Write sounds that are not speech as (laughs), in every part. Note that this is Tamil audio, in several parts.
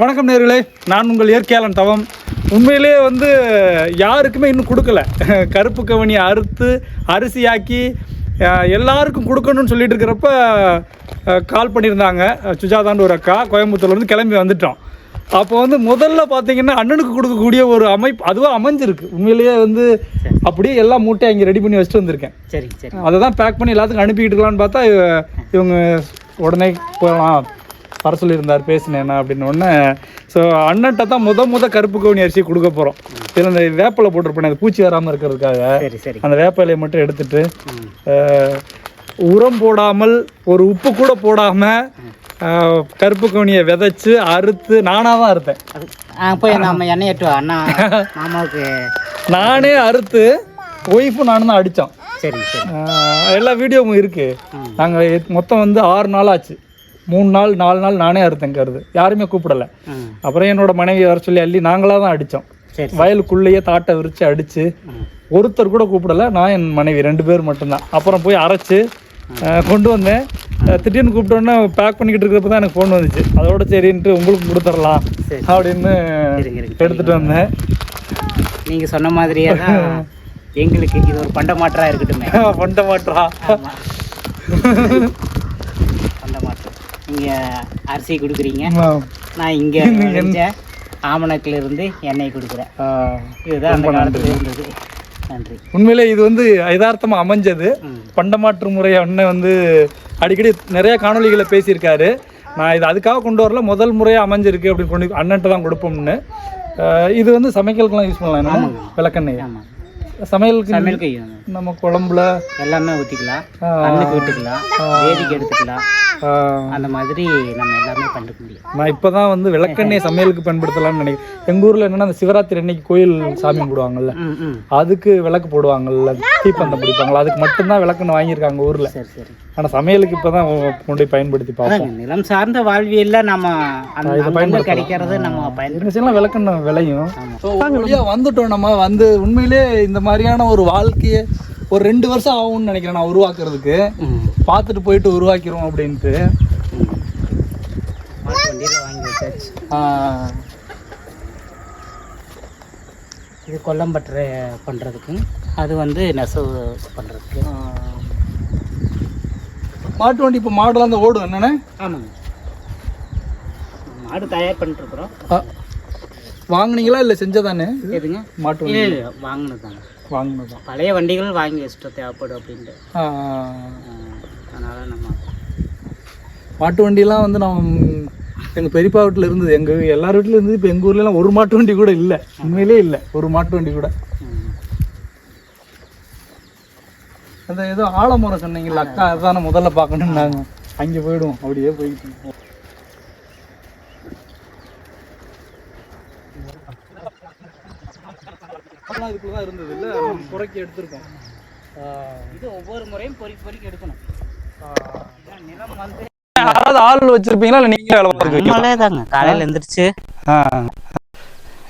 வணக்கம் நேர்களே நான் உங்கள் இயற்கையாளன் தவம். உண்மையிலேயே வந்து யாருக்குமே இன்னும் கொடுக்கல. (laughs) கருப்பு கவனியை அறுத்து அரிசியாக்கி எல்லாருக்கும் கொடுக்கணும்னு சொல்லிட்டு இருக்கிறப்ப கால் பண்ணியிருந்தாங்க. சுஜாதான்னு ஒரு அக்கா கோயம்புத்தூர்லேருந்து கிளம்பி வந்துட்டோம். அப்போ வந்து முதல்ல பார்த்தீங்கன்னா அண்ணனுக்கு கொடுக்கக்கூடிய ஒரு அமைப்பு அதுவாக அமைஞ்சிருக்கு. உண்மையிலேயே வந்து அப்படியே எல்லா மூட்டையும் அங்கே ரெடி பண்ணி வச்சுட்டு வந்திருக்கேன். சரிங்க சரி. அதை தான் பேக் பண்ணி எல்லாத்துக்கும் அனுப்பிக்கிட்டு இருக்கலாம்னு பார்த்தா இவ- இவங்க உடனே போகலாம் வர சொல்லியிருந்தார் பேசினேன் அப்படின்னு உடனே ஸோ அண்ணன்ட்ட தான் முத முத கருப்பு கவுனி அரிசி கொடுக்க போகிறோம் இதில் இந்த வேப்பிலை போட்டிருப்பேன் அது பூச்சி வராமல் இருக்கிறதுக்காக. சரி சரி. அந்த வேப்பிலையை மட்டும் எடுத்துட்டு உரம் போடாமல் ஒரு உப்பு கூட போடாமல் கருப்பு கவுனியை விதைச்சு அறுத்து நானாக தான் அறுத்தேன். போய் நம்ம எண்ணெய் ஏற்றுவா அண்ணா மாமாவுக்கு நானே அறுத்து ஒய்ஃபும் நானும் தான் அடித்தோம். சரி எல்லா வீடியோவும் இருக்கு. ம். நாங்கள் மொத்தம் வந்து ஆறு நாள் ஆச்சு. மூணு நாள் நாலு நாள் நானே அறுத்தேன் கருது. யாருமே கூப்பிடல. அப்புறம் என்னோட மனைவி வர சொல்லி அள்ளி நாங்களாக தான் அடித்தோம் வயலுக்குள்ளேயே தாட்டை விரிச்சு அடித்து ஒருத்தர் கூட கூப்பிடல. நான் என் மனைவி ரெண்டு பேர் மட்டும்தான். அப்புறம் போய் அரைச்சு கொண்டு வந்தேன். திடீர்னு கூப்பிட்டோன்னே பேக் பண்ணிக்கிட்டு இருக்கிறப்ப தான் எனக்கு ஃபோன் வந்துச்சு. அதோட சரின்ட்டு உங்களுக்கு கொடுத்துடலாம். அப்படின்னு எடுத்துகிட்டு வந்தேன். நீங்கள் சொன்ன மாதிரியே தான் எங்களுக்கு இது ஒரு பண்ட மாற்றா இருக்கட்டுமே. (laughs) பண்ண மாட்டா ஆமா. பண்ட நீங்கள் அரிசி கொடுக்குறீங்க. நான் இங்கே (laughs) ஆமணக்கில் இருந்து எண்ணெய் கொடுக்குறேன். இதுதான் அந்த காலத்துல இருந்தது. நன்றி. உண்மையிலே இது வந்து யதார்த்தமா அமைஞ்சது. பண்டமாற்று முறை அண்ணன் வந்து அடிக்கடி நிறைய காணொளிகளை பேசியிருக்காரு. நான் இது அதுக்காக கொண்டு வரல முதல் முறையாக அமைஞ்சிருக்கு அப்படின்னு கொண்டு அண்ணன்ட்ட தான் கொடுப்போம்னு. இது வந்து சமைக்கலுக்குலாம் யூஸ் பண்ணலாம் விளக்கெண்ணெய் சமையலுக்கு சமையல் கையும் நம்ம குழம்புல எல்லாமே ஊற்றிக்கலாம். அன்னுக்கு விட்டுக்கலாம் வேதிக்கு எடுத்துக்கலாம். அந்த மாதிரி நம்ம எல்லாமே பண்ணிக்க முடியும். நான் இப்போ தான் வந்து விளக்கெண்ணெய் சமையலுக்கு பயன்படுத்தலாம்னு நினைக்கிறேன். எங்கள் ஊரில் என்னன்னா அந்த சிவராத்திரி அன்னைக்கு கோயில் சாமி கும்பிடுவாங்கல்ல. அதுக்கு விளக்கு போடுவாங்கல்ல. தீப்பந்தம் பிடிப்பாங்களா அதுக்கு மட்டும்தான் விளக்குன்னு வாங்கியிருக்காங்க ஊரில். சரி சரி. ஆனால் சமையலுக்கு இப்போ தான் கொண்டு போய் பயன்படுத்தி பார்ப்போம். நிலம் சார்ந்த வாழ்வியல்ல நம்ம அந்த கிடைக்கிறது நம்ம பயன் எங்க சைட்லாம் விளக்கெண்ணெய் விளையும். ஆமா. ஸோ வழியா வந்துட்டோம் நம்ம வந்து உண்மையிலே இந்த மாதிரியான ஒரு வாழ்க்கையை ஒரு ரெண்டு வருஷம் ஆகும்னு நினைக்கிறேன் நான் உருவாக்குறதுக்கு. பார்த்துட்டு போயிட்டு உருவாக்கிரும் அப்படின்ட்டு. இது கொல்லம்பற்று பண்ணுறதுக்கு அது வந்து நெசவு பண்ணுறதுக்கு. மாட்டு வண்டி இப்போ மாடுலாம் தான் ஓடும் என்னண்ணே? ஆமாங்க. மாடு தயார் பண்ணிட்டுருக்குறோம். வாங்குனீங்களா இல்லை செஞ்சதானே? எதுங்க? மாட்டு வண்டி. இல்லை வாங்கினது தாங்க வாங்கினதான் பழைய வண்டிகள் வாங்கி வச்சுட்டோம் தேவைப்படும் அப்படின்ட்டு. அதனால் நம்ம மாட்டு வண்டிலாம் வந்து நம்ம எங்கள் பெரியப்பா வீட்டில் இருந்தது. எங்கள் எல்லார் வீட்டில் இருந்தது. இப்போ எங்கள் ஊர்லலாம் ஒரு மாட்டு வண்டி கூட இல்லை. உண்மையிலே இல்லை. ஒரு மாட்டு வண்டி கூட. அந்த ஏதோ ஆலமரம் சொன்னீங்கல்ல அக்கா அதான முதல்ல பார்க்கணும்னாங்க. அங்கே போயிடுவோம் அப்படியே போயிட்டு இதுக்குள்ள தான் இருந்தது இல்லை குறைக்கி எடுத்திருக்கோம். இது ஒவ்வொரு முறையும் பொறுக்கி பொறுக்கி எடுக்கணும். நிலம் வந்து யாராவது ஆள் வச்சிருப்பீங்களா இல்லை நீங்களே வேலை பார்த்துருக்கீங்க நம்மளே தாங்க காலையில் எழுந்திரிச்சு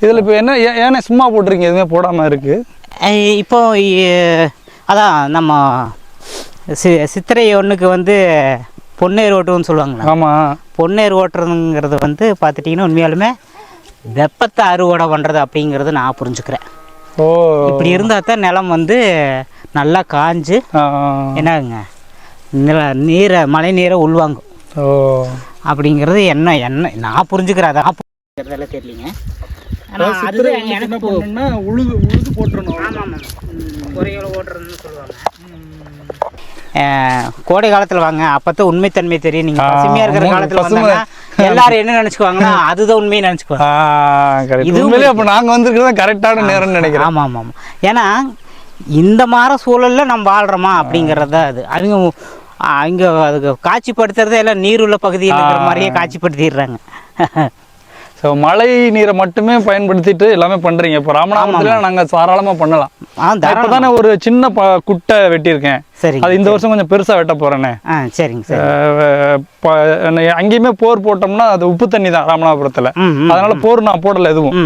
இதில் இப்போ என்ன ஏன்னா சும்மா போட்டிருக்கீங்க எதுவுமே போடாமல் இருக்கு? இப்போ அதான் நம்ம சி சித்திரை ஒன்றுக்கு வந்து பொன்னேர் ஓட்டுன்னு சொல்லுவாங்களா. ஆமாம் பொன்னேர் ஓட்டுறதுங்கிறது வந்து பார்த்துட்டிங்கன்னா உண்மையாலுமே வெப்பத்தை அறுவடை பண்ணுறது அப்படிங்கிறது நான் புரிஞ்சுக்கிறேன். ஓ. இப்படி இருந்தால் தான் நிலம் வந்து நல்லா காஞ்சு என்னங்க நில நீரை மழை நீரை உள்வாங்கும். ஓ. அப்படிங்கிறது என்ன என்ன நான் புரிஞ்சுக்கிறேன் அதான் புரிஞ்சுக்கிறதெல்லாம் தெரியலிங்க. ஆனால் அது எனக்கு உழுது உழுது போட்டுறணும். ஆமாம் ஆமாம். குறைகளை ஓட்டுறதுன்னு சொல்லுவாங்க. கோடை காலத்தில் வாங்க. அப்போ உண்மைத்தன்மை தெரியும். நீங்கள் பசுமையாக இருக்கிற ஆமா, காலத்தில். வந்தாங்கன்னா எல்லாரும் என்ன நினச்சிக்குவாங்கன்னா அதுதான் உண்மையை நினச்சிக்குவாங்க. கரெக்ட் இதுவும் உண்மையிலே அப்போ நாங்கள் வந்திருக்கிறது கரெக்டான நேரம்னு நினைக்கிறேன். ஆமாம் ஆமாம் ஆமாம் ஏன்னா இந்த மாதிரி சூழலில் நம்ம வாழ்கிறோமா அப்படிங்கிறது தான் அது. அவங்க அவங்க அதுக்கு காட்சிப்படுத்துறதே எல்லாம் நீர் உள்ள பகுதியில் இருக்கிற மாதிரியே காட்சிப்படுத்திடுறாங்க. (laughs) ஸோ மழை நீரை மட்டுமே பயன்படுத்திட்டு எல்லாமே பண்றீங்க. இப்போ ராமநாதத்துல நாங்கள் தாராளமாக பண்ணலாம். இப்போ தானே ஒரு சின்ன ப குட்டை வெட்டியிருக்கேன். சரிங்க அது இந்த வருஷம் கொஞ்சம் பெருசாக வெட்ட போகிறேனே சரிங்க சரி. அங்கேயுமே போர் போட்டோம்னா அது உப்பு தண்ணி தான் ராமநாதபுரத்தில். அதனால போர் நான் போடல எதுவும்.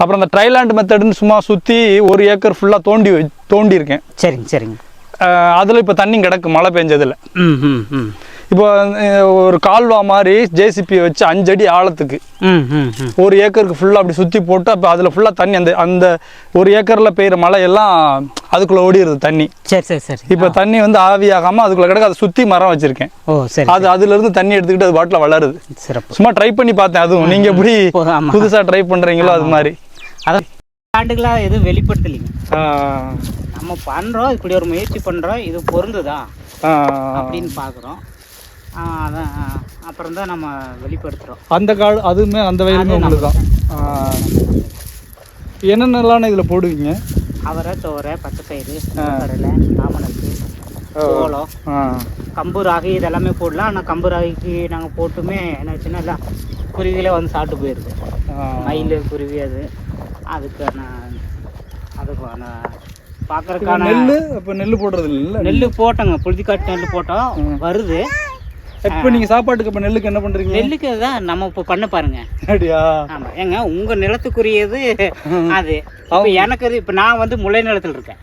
அப்புறம் அந்த ட்ரைலாண்ட் மெத்தடுன்னு சும்மா சுற்றி ஒரு ஏக்கர் ஃபுல்லாக தோண்டி தோண்டி இருக்கேன் சரிங்க சரிங்க. அதில் இப்போ தண்ணி கிடக்கு மழை பெஞ்சதில். இப்போ ஒரு கால்வா மாதிரி ஜேசிபி வச்சு அஞ்சடி ஆழத்துக்கு. ஒரு ஏக்கருக்கு ஃபுல்லாக அப்படி சுற்றி போட்டு அப்போ அதில் ஃபுல்லாக தண்ணி அந்த அந்த ஒரு ஏக்கரில் பெய்கிற மழை எல்லாம் அதுக்குள்ளே ஓடிடுது தண்ணி. சரி சரி சரி. இப்போ தண்ணி வந்து ஆவியாகாமல் அதுக்குள்ளே கிடக்கு அதை சுற்றி மரம் வச்சுருக்கேன். ஓ சரி அது அதுலேருந்து தண்ணி எடுத்துக்கிட்டு அது பாட்டில் வளருது. சிறப்பு. சும்மா ட்ரை பண்ணி பார்த்தேன் அதுவும். நீங்கள் எப்படி. புதுசாக ட்ரை பண்ணுறீங்களோ அது மாதிரி. அதான் ஆண்டுகளாக எதுவும் வெளிப்படுத்தலைங்க. நம்ம பண்ணுறோம் இப்படி ஒரு முயற்சி பண்ணுறோம் இது பொருந்துதா? அப்படின்னு பார்க்குறோம் அதான் அப்புறம் தான் நம்ம வெளிப்படுத்துகிறோம் அந்த கால் அதுவுமே அந்த வயலுமே உங்களுக்கு தான். என்னென்னலாம் இதில் போடுவீங்க? அவரை துவரை பச்சைப்பயிறு கடலை ஆமணக்கு சோளம் கம்பு ராகி இதெல்லாமே போடலாம். ஆனால் கம்பு ராகிக்கு நாங்கள் போட்டுமே என்னாச்சுன்னா எல்லாம் குருவிகளே வந்து சாப்பிட்டு போயிடுது. மயில் குருவி அது. அதுக்கான அதுக்கான பார்க்கறதுக்கான நெல் இப்போ நெல் போடுறது இல்லை நெல் போட்டோங்க. புழுதிக்காட்டு நெல் போட்டோம். வருது. இப்போ நீங்கள் சாப்பாட்டுக்கு இப்போ நெல்லுக்கு என்ன பண்ணுறீங்க நெல்லுக்கு தான் நம்ம இப்போ பண்ண பாருங்க. அப்படியா? ஆமா ஏங்க உங்க நிலத்துக்குரியது அது. இப்போ எனக்கு இப்போ நான் வந்து முளை நிலத்தில் இருக்கேன்.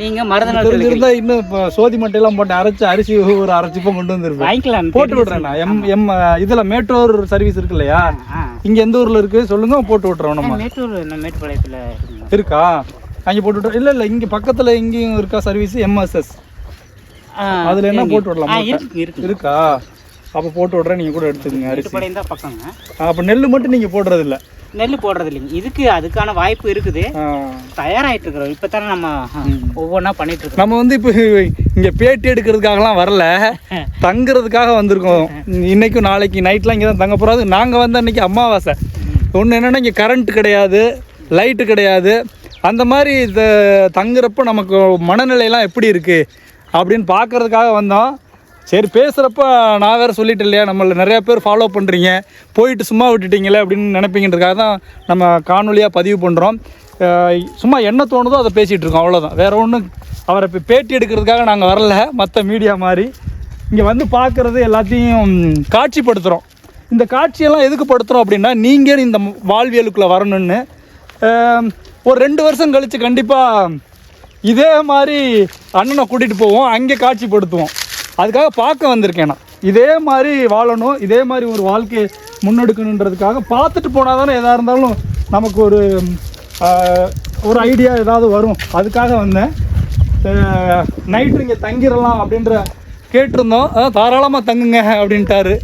நீங்க மருத நிலத்தில் தெரிஞ்சிருந்தா இன்னும் சோதி மட்டையெல்லாம் போட்டு அரைச்சு அரிசி ஒரு அரைச்சிப்போ கொண்டு வந்திருப்பேன். வாங்கிக்கலாம் போட்டு விடுறேன் எம் எம் இதில் மேட்டூர் சர்வீஸ் இருக்கு இல்லையா? இங்கே எந்த ஊரில் இருக்குது சொல்லுங்க போட்டு விட்றோம் நம்ம. மேட்டூர் மேட்டுப்பாளையத்தில் இருக்கா? அங்கே போட்டு விட்றோம் இல்லை இல்லை இங்கே பக்கத்தில் எங்கேயும் இருக்கா சர்வீஸ் எம்எஸ்எஸ் அதில் என்ன. போட்டு விடலாம்? இருக்கு அப்போ போட்டு விட்றேன் நீங்கள் கூட எடுத்துக்கங்க அரிசி. தான் பக்கங்க. அப்போ நெல் மட்டும் நீங்கள் போடுறது இல்லை நெல் போடுறது இல்லைங்க இதுக்கு அதுக்கான வாய்ப்பு இருக்குது. தயாராகிட்டு இருக்கிறோம் இப்போ தானே நம்ம ஒவ்வொன்றா பண்ணிட்டு இருக்கோம் நம்ம வந்து இப்போ இங்கே பேட்டி எடுக்கிறதுக்காகலாம் வரல. தங்குறதுக்காக வந்திருக்கோம். இன்னைக்கும் நாளைக்கு நைட்லாம் இங்கே தான் தங்க போகிறோம் நாங்கள் வந்த அன்னைக்கு அமாவாசை. ஒன்று என்னென்னா இங்கே கரண்ட் கிடையாது லைட்டு கிடையாது. அந்த மாதிரி இந்த தங்குறப்போ நமக்கு மனநிலையெல்லாம் எப்படி இருக்குது அப்படின்னு பார்க்குறதுக்காக வந்தோம். சரி பேசுகிறப்ப நான் வேறு சொல்லிட்டேன் இல்லையா நம்மள நிறையா பேர் ஃபாலோ பண்ணுறீங்க போயிட்டு சும்மா விட்டுட்டீங்களே அப்படின்னு நினைப்பீங்கன்றதுக்காக தான் நம்ம காணொலியாக பதிவு பண்ணுறோம் சும்மா என்ன தோணுதோ அதை பேசிகிட்டு இருக்கோம் அவ்வளோதான் வேறு ஒன்றும் அவரை இப்போ பேட்டி எடுக்கிறதுக்காக நாங்கள் வரல மற்ற மீடியா மாதிரி இங்கே வந்து பார்க்குறது எல்லாத்தையும் காட்சிப்படுத்துகிறோம் இந்த காட்சியெல்லாம் எதுக்கு படுத்துகிறோம் அப்படின்னா நீங்கள் இந்த வாழ்வியலுக்குள்ளே வரணும்னு. ஒரு ரெண்டு வருஷம் கழித்து கண்டிப்பாக இதே மாதிரி அண்ணனை கூட்டிகிட்டு போவோம் அங்கே காட்சிப்படுத்துவோம். அதுக்காக பார்க்க வந்திருக்கேன் நான். இதே மாதிரி வாழணும் இதே மாதிரி ஒரு வாழ்க்கையை முன்னெடுக்கணுன்றதுக்காக பார்த்துட்டு போனால் தானே எதாக இருந்தாலும் நமக்கு ஒரு ஒரு ஐடியா ஏதாவது வரும். அதுக்காக வந்தேன். நைட்டு இங்கே தங்கிடலாம் அப்படின்ற கேட்டிருந்தோம். அதான் தாராளமாக தங்குங்க அப்படின்ட்டாரு.